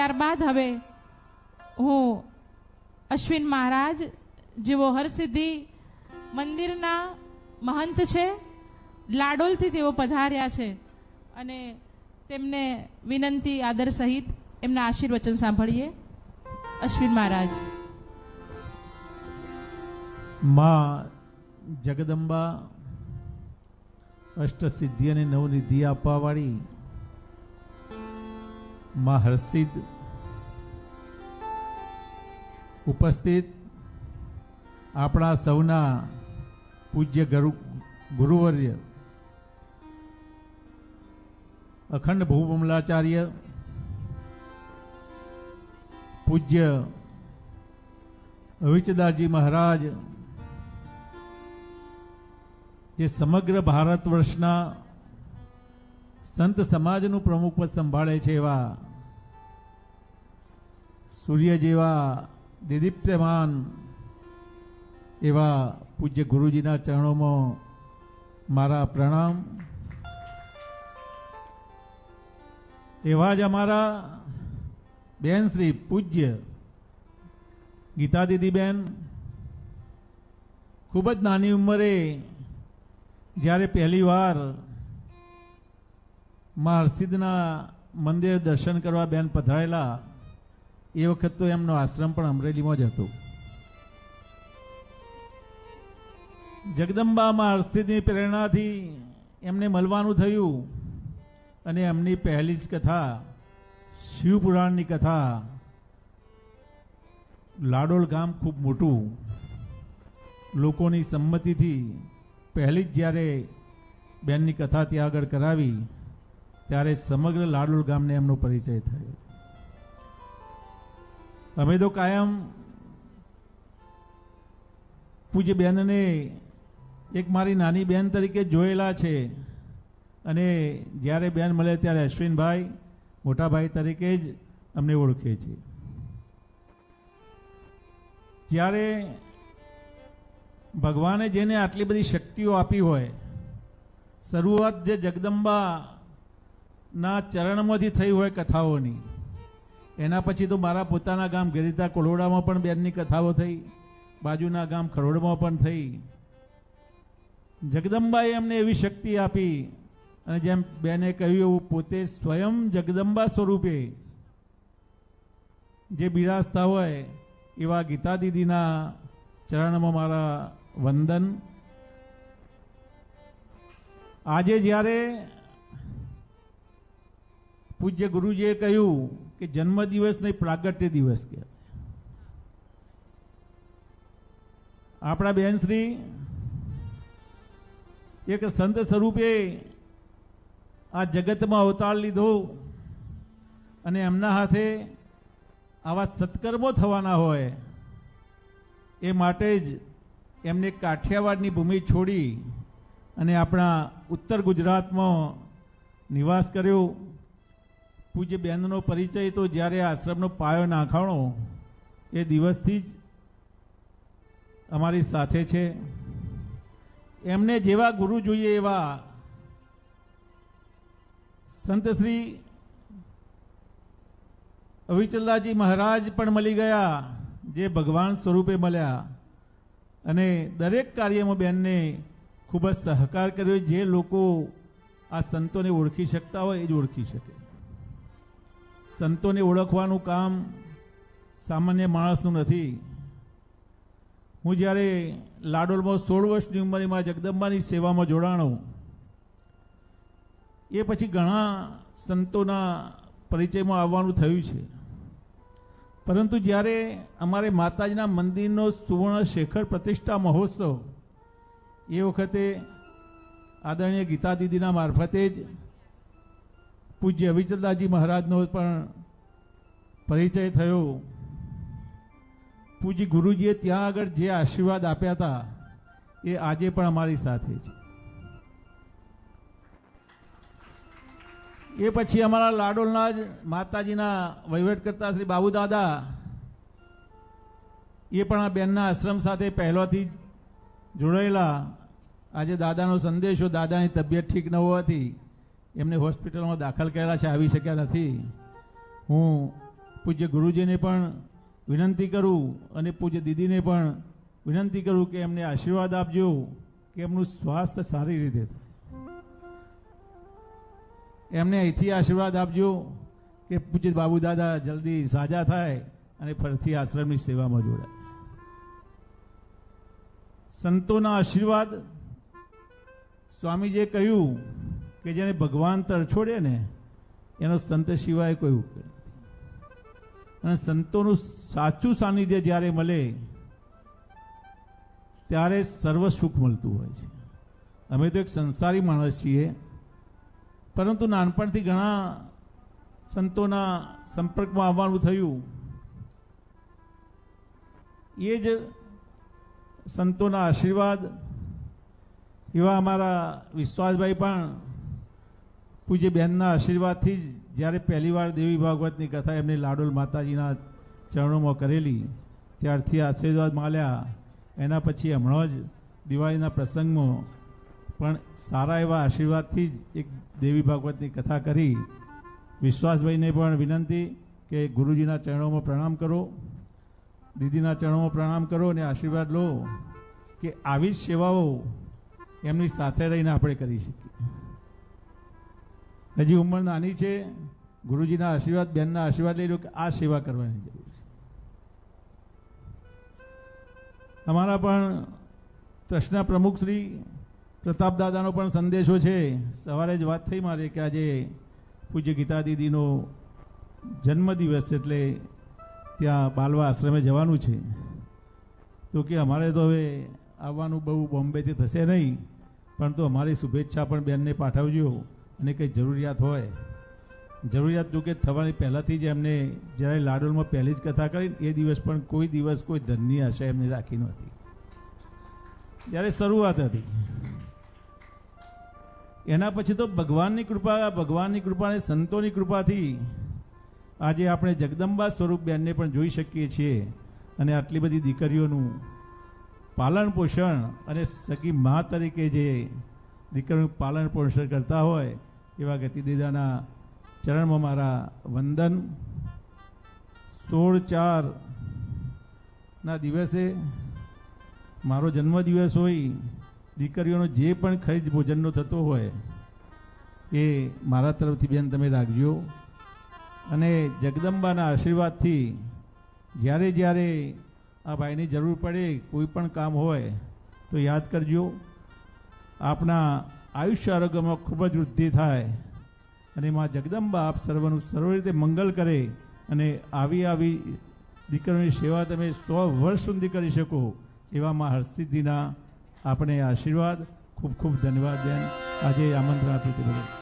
ત્યારબાદ હવે હું અશ્વિન મહારાજ, જેઓ હરસિદ્ધિ મંદિરના મહંત છે, લાડોલથી તેઓ પધાર્યા છે અને તેમને વિનંતી, આદર સહિત એમના આશીર્વચન સાંભળીએ. અશ્વિન મહારાજ. માં જગદંબા, અષ્ટસિદ્ધિ અને નવનિધિ આપવાવાળી માં હર્ષિદ ઉપસ્થિત આપણા સૌના પૂજ્ય ગુરુ ગુરુવર્ય, અખંડ ભૂમલાચાર્ય પૂજ્ય અવિચદાજી મહારાજ, જે સમગ્ર ભારત વર્ષના સંત સમાજનું પ્રમુખ પદ સંભાળે છે એવા સૂર્ય જેવા દિદીપ્યમાન એવા પૂજ્ય ગુરુજીના ચરણોમાં મારા પ્રણામ. એવા જ અમારા બેન શ્રી પૂજ્ય ગીતા દીદીબેન ખૂબ જ નાની ઉંમરે જ્યારે પહેલી વાર માં હરસિદ્ધના મંદિર દર્શન કરવા બેન પધરાયેલા એ વખત તો એમનો આશ્રમ પણ અમરેલીમાં જ હતો. જગદંબામાં હરસિદ્ધની પ્રેરણાથી એમને મળવાનું થયું અને એમની પહેલી જ કથા, શિવપુરાણની કથા, લાડોલ ગામ ખૂબ મોટું. લોકોની સંમતિથી પહેલી જ જ્યારે બેનની કથા ત્યાં આગળ કરાવી ત્યારે સમગ્ર લાડુલ ગામને એમનો પરિચય થયો. અમે તો કાયમ પૂજ્ય બહેનને એક મારી નાની બેન તરીકે જોયેલા છે. અને જ્યારે બેન મળે ત્યારે અશ્વિનભાઈ, મોટાભાઈ તરીકે જ અમને ઓળખે છે. જ્યારે ભગવાને જેને આટલી બધી શક્તિઓ આપી હોય, શરૂઆત જે જગદંબા ના ચરણમાંથી થઈ હોય કથાઓની. એના પછી તો મારા પોતાના ગામ ગરીતા કોલોડામાં પણ બેનની કથાઓ થઈ, બાજુના ગામ ખરોડમાં પણ થઈ. જગદંબાએ અમને એવી શક્તિ આપી અને જેમ બેને કહ્યું એવું પોતે સ્વયં જગદંબા સ્વરૂપે જે બિરાજતા હોય એવા ગીતા દીદીના ચરણમાં મારા વંદન. આજે જ્યારે પૂજ્ય ગુરુજીએ કહ્યું કે જન્મદિવસ નહીં, પ્રાગટ્ય દિવસ કહેવાય આપણા બેનશ્રી એક સંત સ્વરૂપે આ જગતમાં અવતાર લીધો અને એમના હાથે આવા સત્કર્મો થવાના હોય એ માટે જ એમને કાઠિયાવાડની ભૂમિ છોડી અને આપણા ઉત્તર ગુજરાતમાં નિવાસ કર્યો. પૂજ્ય બેનનો પરિચય તો જ્યારે આશ્રમનો પાયો નાખાણો, એ દિવસથી જ અમારી સાથે છે. એમને જેવા ગુરુ જોઈએ એવા સંત શ્રી અવિચલદાજી મહારાજ પણ મળી ગયા, જે ભગવાન સ્વરૂપે મળ્યા. અને દરેક કાર્યમાં બેનને ખૂબ જ સહકાર કર્યો. જે લોકો આ સંતોને ઓળખી શકતા હોય એ જ ઓળખી શકે. સંતોને ઓળખવાનું કામ સામાન્ય માણસનું નથી. હું જ્યારે લાડોલમાં સોળ વર્ષની ઉંમરમાં જગદંબાની સેવામાં જોડાણો, એ પછી ઘણા સંતોના પરિચયમાં આવવાનું થયું છે. પરંતુ જ્યારે અમારે માતાજીના મંદિરનો સુવર્ણ શેખર પ્રતિષ્ઠા મહોત્સવ, એ વખતે આદરણીય ગીતા દીદીના મારફતે જ પૂજ્ય અવિચલદાસજી મહારાજનો પણ પરિચય થયો. પૂજ્ય ગુરુજીએ ત્યાં આગળ જે આશીર્વાદ આપ્યા હતા, એ આજે પણ અમારી સાથે છે. એ પછી અમારા લાડોલના જ માતાજીના વહીવટ કરતા શ્રી બાબુ દાદા એ પણ આ બેનના આશ્રમ સાથે પહેલોથી જોડાયેલા. આજે દાદાનો સંદેશો, દાદાની તબિયત ઠીક ન હોવાથી એમને હોસ્પિટલમાં દાખલ કરેલા છે, આવી શક્યા નથી. હું પૂજ્ય ગુરુજીને પણ વિનંતી કરું અને પૂજ્ય દીદીને પણ વિનંતી કરું કે એમને આશીર્વાદ આપજો, કે એમનું સ્વાસ્થ્ય સારી રીતે થાય. એમને અહીંથી આશીર્વાદ આપજો કે પૂજ્ય બાબુ દાદા જલ્દી સાજા થાય અને ફરીથી આશ્રમની સેવામાં જોડાય. સંતોના આશીર્વાદ સ્વામીજીએ કહ્યું કે જેને ભગવાન તરછોડે ને, એનો સંત સિવાય કોઈ ઉકેલ નથી. અને સંતોનું સાચું સાનિધ્ય જ્યારે મળે, ત્યારે સર્વ સુખ મળતું હોય છે. અમે તો એક સંસારી માણસ છીએ, પરંતુ નાનપણથી ઘણા સંતોના સંપર્કમાં આવવાનું થયું. એ જ સંતોના આશીર્વાદ, એવા અમારા વિશ્વાસભાઈ પણ પૂજ્ય બહેનના આશીર્વાદથી જ જ્યારે પહેલીવાર દેવી ભાગવતની કથા એમને લાડોલ માતાજીના ચરણોમાં કરેલી, ત્યારથી આશીર્વાદ માલ્યા. એના પછી હમણાં જ દિવાળીના પ્રસંગમાં પણ સારા એવા આશીર્વાદથી જ એક દેવી ભાગવતની કથા કરી. વિશ્વાસભાઈને પણ વિનંતી કે ગુરુજીના ચરણોમાં પ્રણામ કરો, દીદીના ચરણોમાં પ્રણામ કરો અને આશીર્વાદ લો કે આવી જ સેવાઓ એમની સાથે રહીને આપણે કરી શકીએ. હજી ઉંમર નાની છે. ગુરુજીના આશીર્વાદ, બેનના આશીર્વાદ લઈ લો કે આ સેવા કરવાની જરૂર છે. અમારા પણ ટ્રસ્ટના પ્રમુખ શ્રી પ્રતાપ દાદાનો પણ સંદેશો છે. સવારે જ વાત થઈ મારે કે આજે પૂજ્ય ગીતા દીદીનો જન્મદિવસ એટલે ત્યાં બાલવા આશ્રમે જવાનું છે. તો કે અમારે તો હવે આવવાનું બહુ બોમ્બેથી થશે નહીં, પણ તો અમારી શુભેચ્છા પણ બેનને પાઠવજો. અને કંઈ જરૂરિયાત હોય, જરૂરિયાત જોકે થવાની પહેલાંથી જ એમને જ્યારે લાડોલમાં પહેલી જ કથા કરી, એ દિવસ પણ કોઈ દિવસ કોઈ ધનની આશા એમને રાખી નહોતી. જ્યારે શરૂઆત હતી, એના પછી તો ભગવાનની કૃપા ભગવાનની કૃપા અને સંતોની કૃપાથી આજે આપણે જગદંબા સ્વરૂપ બેનને પણ જોઈ શકીએ છીએ અને આટલી બધી દીકરીઓનું પાલન પોષણ અને સગી મા તરીકે જે દીકરીનું પાલન પોષણ કરતા હોય એવા ગતિદીદાના ચરણમાં મારા વંદન. સોળ ચારના દિવસે મારો જન્મદિવસ હોય, દીકરીઓનો જે પણ ખરીદ ભોજનનો થતો હોય, એ મારા તરફથી બેન તમે રાખજો. અને જગદંબાના આશીર્વાદથી જ્યારે જ્યારે આ ભાઈની જરૂર પડે, કોઈ પણ કામ હોય, તો યાદ કરજો. આપના આયુષ્ય આરોગ્યમાં ખૂબ જ વૃદ્ધિ થાય અને માં જગદંબા આપ સર્વનું સર્વ રીતે મંગલ કરે અને આવી આવી દીકરીઓની સેવા તમે સો વર્ષ સુધી કરી શકો એવામાં હરસિદ્ધિના આપણે આશીર્વાદ. ખૂબ ખૂબ ધન્યવાદ બેન. આજે આમંત્રણ આપ્યું તે બદલ